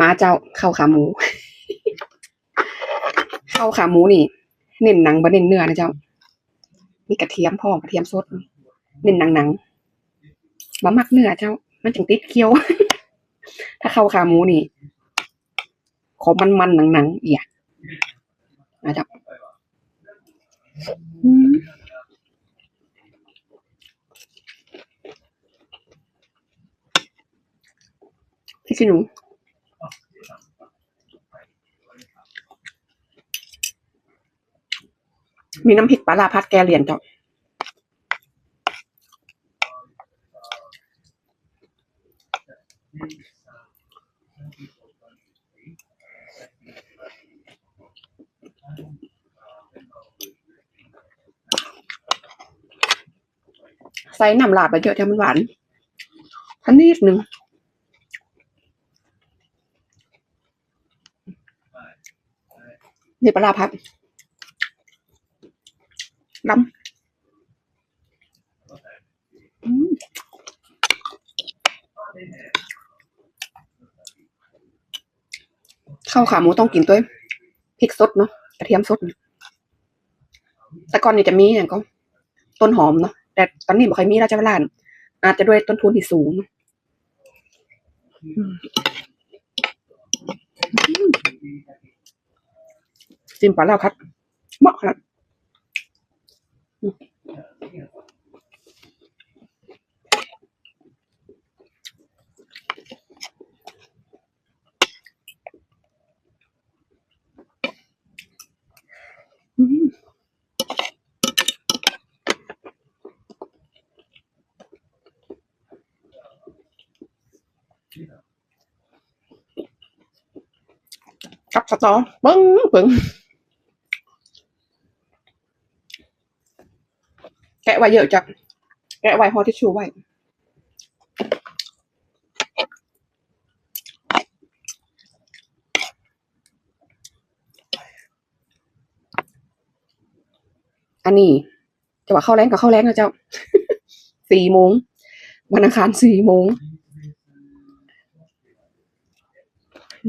มาเจ้าเข้าขาหมู เข้าขาหมูนี่ เน้นหนังบ่เน้นเนื้อนะเจ้า มีกระเทียมพร้อกระเทียมสด เน้นหนังหนังบ่มักเนื้อเจ้า มันจึงติดเคี้ยว ถ้าเข้าขาหมูนี่ ขอมันมันๆหนังหนังๆเอียนะเจ้าอืมพี่ขี้หนู มีน้ำพริกปลาลาพัดแกเหรียญเจ้าใส่น้ำลาบไปเยอะเท่มันหวานทันนิดหนึ่งนี่ปลาลาพัด ลำข้าวขาหมูต้องกินด้วยพริกสดเนาะกระเทียมสด แต่ก่อนนี่จะมีอย่างก็ ต้นหอมเนาะแต่ตอนนี้บ่ค่อยมีแล้วจ้าร้านอาจจะด้วยต้นทุนที่สูงจิ้มปลาแล้วครับเหมาะขนาดอืมอืม กับสตอปึ้งปึ้งแกะไว้เยอะจังแกะไว้หอทิชชู่ไว้อันนี้จะว่าเข้าแรงกับเข้าแรงนะเจ้าสี่โมงวันอังคารสี่โมงอืม ว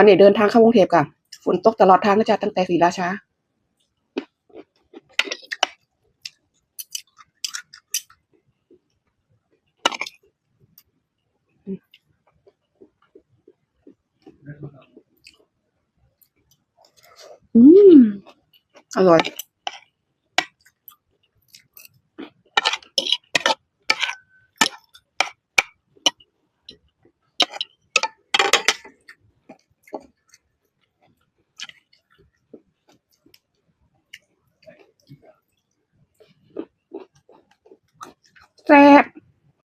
ันนี้เดินทางเข้ากรุงเทพกับฝนตกตลอดทางนะจ๊ะตั้งแต่ศรีราชา อืม อร่อย แซ่บ